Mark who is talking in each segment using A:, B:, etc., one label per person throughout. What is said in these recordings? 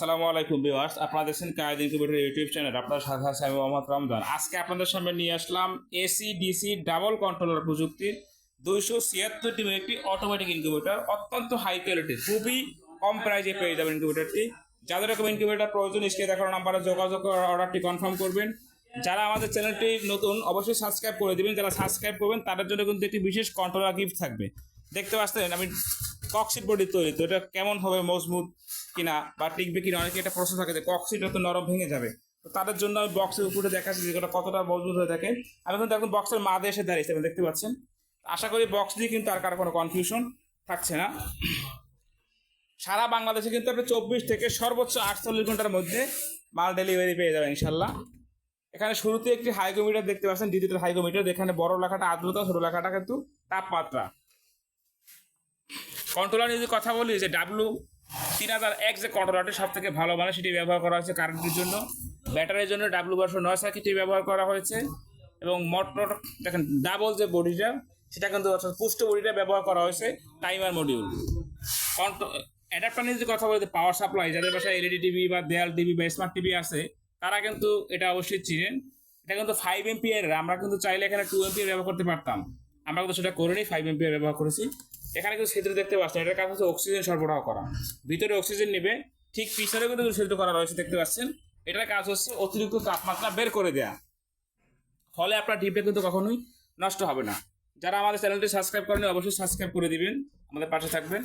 A: আসসালামু আলাইকুম ভিউয়ার্স আপনারা দেখছেন কায়েদ ইনকিউবেটর ইউটিউব চ্যানেল, আপনার সাথে আছে আমি মোহাম্মদ রমজান। আজকে আপনাদের সামনে নিয়ে আসলাম এসি, ডিসি, ডাবল কন্ট্রোলার প্রযুক্তির দুইশো ছিয়াত্তর টিমের একটি অটোমেটিক ইনকিউবেটর অত্যন্ত হাই কোয়ালিটি খুবই কম প্রাইজে পেয়ে যাবেন ইনকিউবেটরটি যাদের রকম ইনকিউবেটর প্রয়োজন, স্ক্রিনে দেখানো নাম্বারে যোগাযোগ করে অর্ডারটি কনফার্ম করবেন। যারা আমাদের চ্যানেলটি নতুন, অবশ্যই সাবস্ক্রাইব করে দেবেন। যারা সাবস্ক্রাইব করবেন, তাদের জন্য কিন্তু একটি বিশেষ কন্ট্রোলার গিফট থাকবে। দেখতে পাচ্ছেন, আমি ককশিট বডি তৈরি, তো এটা কেমন হবে, মজবুত কিনা বা টিকবে কিনা, অনেকে একটা প্রশ্ন থাকে যে ককশিট তো নরম ভেঙে যাবে। তো তাদের জন্য আমি বক্সের উপরে দেখাচ্ছি এটা কতটা মজবুত হয়ে থাকে। আমি কিন্তু এখন বক্সের মাঝে এসে দাঁড়িয়েছি, আপনি দেখতে পাচ্ছেন। আশা করি বক্স দিয়ে কিন্তু আর কারও কোনো কনফিউশন থাকছে না। সারা বাংলাদেশে কিন্তু আপনি চব্বিশ থেকে সর্বোচ্চ আটচল্লিশ ঘণ্টার মধ্যে মাল ডেলিভারি পেয়ে যাবেন, ইনশাল্লাহ। এখানে শুরুতে একটি হাইগোমিটার দেখতে পাচ্ছেন ডিজিটাল হাইগোমিটার এখানে বড় লেখাটা আর্দ্রতা, ছোট লেখাটা কিন্তু তাপমাত্রা। কন্ট্রোলার যদি কথা বলি, যে ডাব্লু তিন হাজার এক যে কন্ট্রোলারটি সব থেকে ভালো মানে সেটি ব্যবহার করা হয়েছে কারেন্টের জন্য। ব্যাটারির জন্য ডাব্লু বারশো নয় সার্কিটটি ব্যবহার করা হয়েছে। এবং মোটর দেখেন ডাবল যে বডিটা সেটা কিন্তু অর্থাৎ পুষ্ট বডিটা ব্যবহার করা হয়েছে টাইমার মডিউল অ্যাডাপ্টার নিয়ে যদি কথা বলি পাওয়ার সাপ্লাই যাদের বাসায় এলইডি টিভি বা দেয়াল টিভি বা স্মার্ট টিভি আছে, তারা কিন্তু এটা অবশ্যই চিনেন। এটা কিন্তু ফাইভ এমপিয়ার আমরা কিন্তু চাইলে এখানে টু এমপিয়ার ব্যবহার করতে পারতাম। আমরা কিন্তু সেটা করিনি ফাইভ এমপিয়ার ব্যবহার করেছি। এখানে কিন্তু সেতুতে দেখতে পাচ্ছেন, এটার কাজ হচ্ছে অক্সিজেন সরবরাহ করা। ভিতরে অক্সিজেন নেবে, ঠিক পিছনে কিন্তু সেতু করা রয়েছে, দেখতে পাচ্ছেন। এটার কাজ হচ্ছে অতিরিক্ত তাপমাত্রা বের করে দেয়া। ফলে আপনার ডিপটা কিন্তু কখনোই নষ্ট হবে না। যারা আমাদের চ্যানেলটি সাবস্ক্রাইব করেন অবশ্যই সাবস্ক্রাইব করে দিবেন। আমাদের পাশে থাকবেন।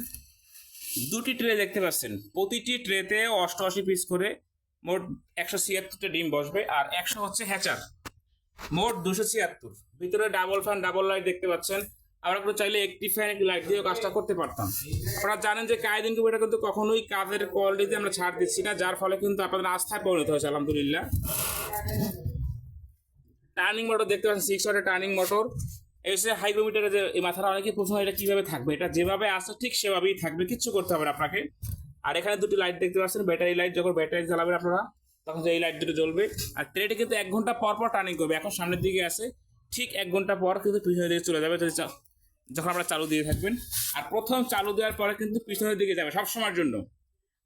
A: দুটি ট্রে দেখতে পাচ্ছেন। প্রতিটি ট্রেতে অষ্টআশি পিস করে মোট একশো ছিয়াত্তরটা ডিম বসবে, আর একশো হচ্ছে হ্যাচার মোট দুশো ছিয়াত্তর। ভিতরে ডাবল ফ্যান ডাবল লাইট দেখতে পাচ্ছেন। আমরা কিন্তু চাইলে একটি ফ্যান একটি লাইট দিয়েও কাজটা করতে পারতাম। আপনারা জানেন যে কায়দিন এটা কিন্তু কখনোই কাজের কোয়ালিটিতে আমরা ছাড় দিচ্ছি না, যার ফলে কিন্তু আপনাদের আস্থায় পরিণত হয়েছে, আলহামদুলিল্লাহ। টার্নিং মোটর দেখতে পাচ্ছেন সিক্স ওয়াটের টার্নিং মোটর এসে হাইগ্রোমিটারে যে মাথাটা অনেকে প্রশ্ন এটা কীভাবে থাকবে? এটা যেভাবে আসছে ঠিক সেভাবেই থাকবে, কিচ্ছু করতে হবে আপনাকে। আর এখানে দুটি লাইট দেখতে পাচ্ছেন ব্যাটারি লাইট যখন ব্যাটারি জ্বালাবেন আপনারা, তখন এই লাইট দুটো জ্বলবে। আর ট্রেনটি কিন্তু এক ঘণ্টা পর পর টার্নিং করবে, এখন সামনের দিকে আসে ঠিক এক ঘণ্টা পর কিন্তু পিছনের দিকে চলে যাবে, যদি যখন আপনারা চালু দিয়ে থাকবেন। আর প্রথম চালু দেওয়ার পরে কিন্তু পিছনের দিকে যাবে সব সময়ের জন্য।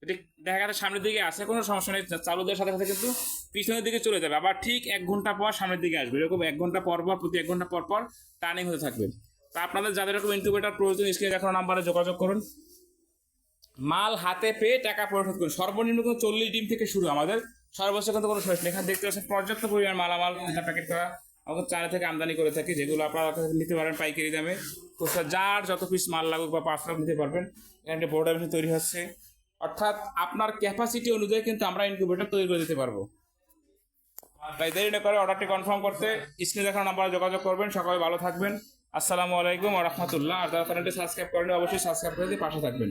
A: যদি দেখা গেছে সামনের দিকে আসে কোনো সমস্যা নেই, চালু দেওয়ার সাথে সাথে কিন্তু পিছনের দিকে চলে যাবে। আবার ঠিক এক ঘণ্টা পর সামনের দিকে আসবে। এরকম এক ঘণ্টা পর পর, প্রতি এক ঘণ্টা পর পর টার্নিং হতে থাকবে। তা আপনাদের যাদের এরকম ইনকিউবেটার প্রয়োজন স্ক্রিনে দেখানো নাম্বারে যোগাযোগ করুন। মাল হাতে পেয়ে টাকা পরিশোধ করুন। সর্বনিম্ন কিন্তু চল্লিশ ডিম থেকে শুরু আমাদের। সর্বোচ্চ কিন্তু কোনো শেষ নেই। এখানে দেখতে পাচ্ছেন পর্যাপ্ত পরিমাণ মালামাল প্যাকেট করা। আমাদের চারে থেকে আমদানি করে থাকি, যেগুলো আপনারা নিতে পারেন পাইকারি দামে। খুচরা যার যত পিস মাল লাগুক বা পার্সেল নিতে পারবেন, এখানে বোর্ড মেশিন তৈরি হচ্ছে। অর্থাৎ আপনার ক্যাপাসিটি অনুযায়ী কিন্তু আমরা ইনকিউবেটর তৈরি করে দিতে পারব। তাই দেরি না করে অর্ডারটি কনফার্ম করতে স্ক্রিনে দেখানো নাম্বারে যোগাযোগ করবেন। সকালে ভালো থাকবেন। আসসালামু আলাইকুম রহমতুল্লাহ। আর যারা চ্যানেলটি সাবস্ক্রাইব করেন অবশ্যই সাবস্ক্রাইব করে দিয়ে পাশে থাকবেন।